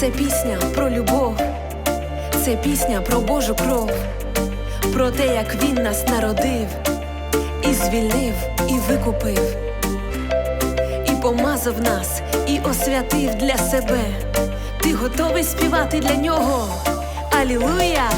Це пісня про любов, це пісня про Божу кров, про те, як він нас народив, і звільнив, і викупив, і помазав нас, і освятив для себе. Ти готовий співати для нього? Алілуя!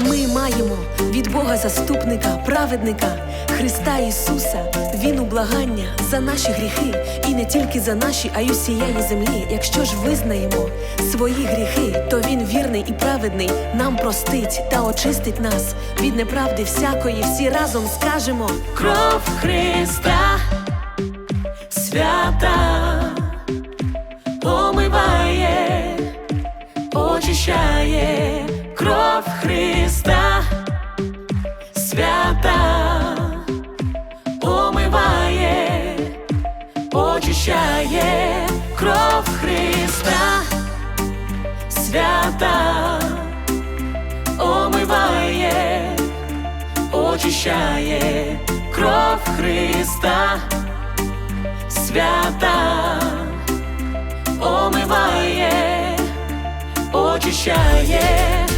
Ми маємо від Бога заступника, праведника, Христа Ісуса. Він у благання за наші гріхи, і не тільки за наші, а й усієї землі. Якщо ж визнаємо свої гріхи, то Він вірний і праведний нам простить та очистить нас від неправди всякої. Всі разом скажемо кров Христа свята омиває очищає свята. Омиває, очищає кров Христа, свята. Омиває очищає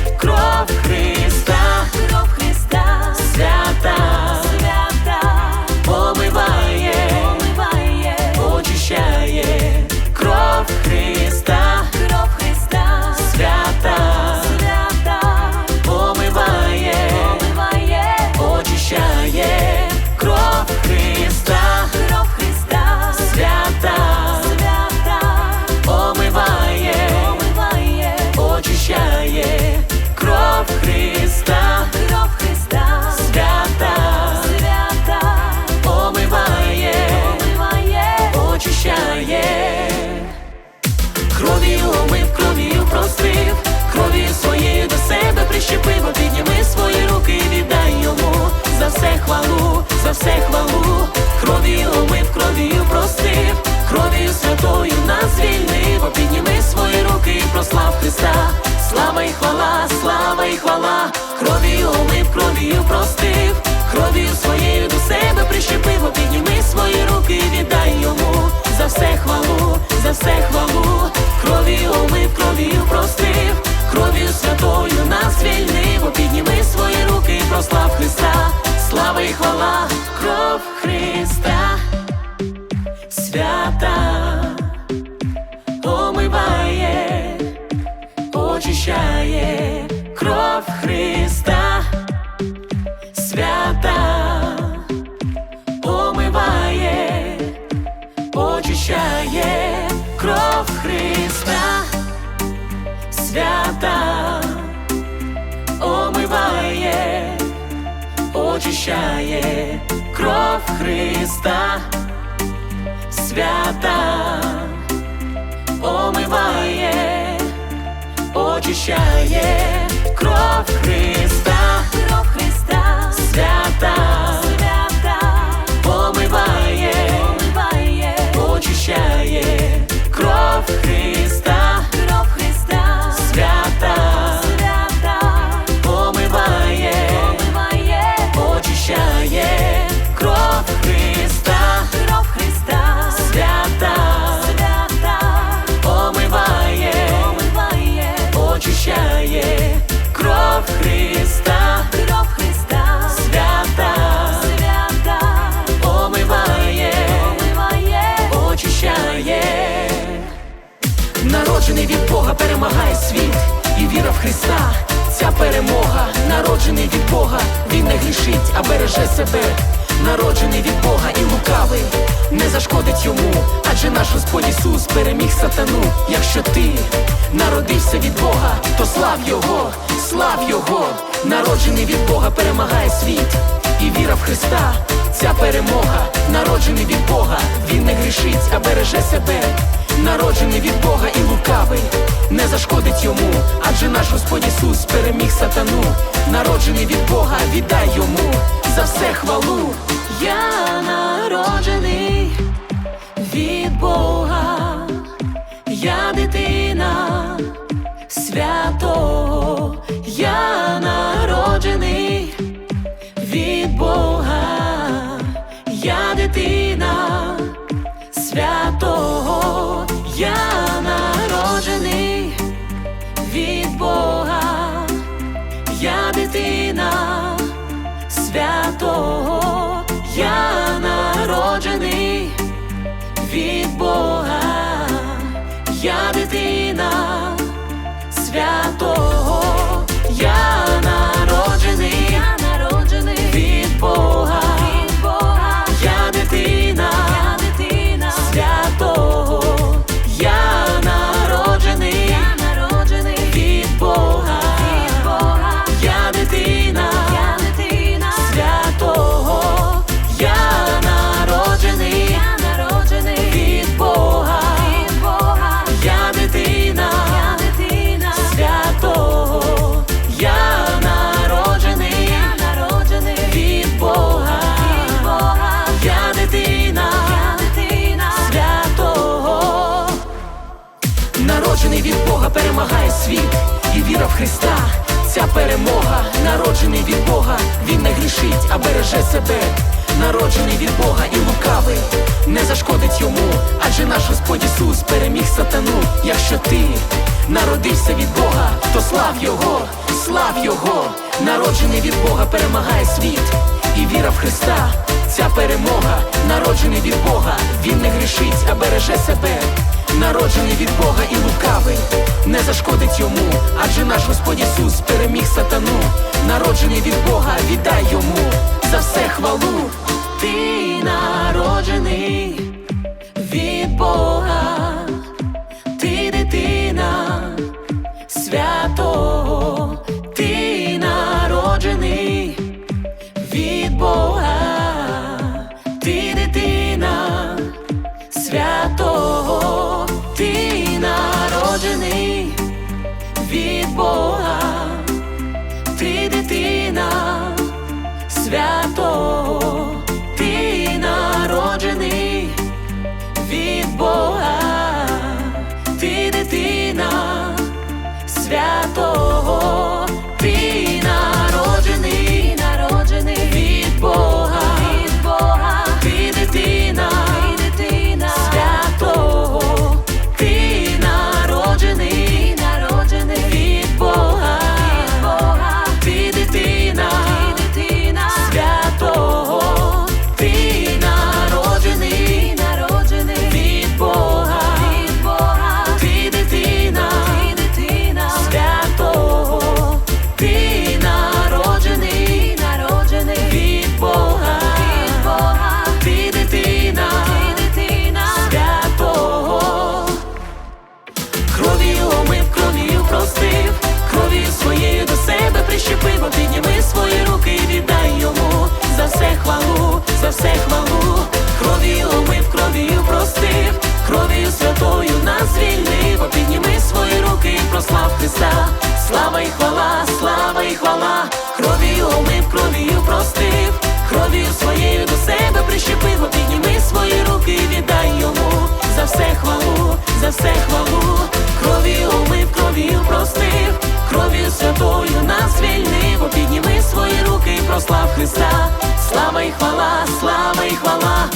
все хвалу, свята омиває, очищає кров Христа, свята омиває, очищає кров Христа, свята омиває, очищає кров Христа, Свята омиває, очищає кров Христа, очищає кров Христа, кров Христа, свята, свята, помиває, помиває, очищає. Народжений від Бога перемагає світ, і віра в Христа, ця перемога, народжений від Бога, він не грішить, а береже себе. Народжений від Бога і лукавий не зашкодить йому, адже наш Господь Ісус переміг сатану. Якщо ти народився від Бога, то слав Його, слав Його, народжений від Бога перемагає світ, і віра в Христа, ця перемога, народжений від Бога, він не грішить, а береже себе. Народжений від Бога і лукавий не зашкодить йому, адже наш Господь Ісус переміг сатану, народжений від Бога, віддай йому за все хвалу. Я народжений Христа, ця перемога, народжений від Бога, Він не грішить, а береже себе, народжений від Бога і лукавий, не зашкодить йому, адже наш Господь Ісус переміг сатану. Якщо ти народився від Бога, то слав Його, слав Його, народжений від Бога, перемагає світ, і віра в Христа, ця перемога, народжений від Бога, Він не грішить, а береже себе. Народжений від Бога і лукавий, не зашкодить йому, адже наш Господь Ісус переміг сатану, народжений від Бога, віддай йому за все хвалу. Ти народжений від Бога, ти дитина святого, прослав Христа, слава і хвала, слава і хвала,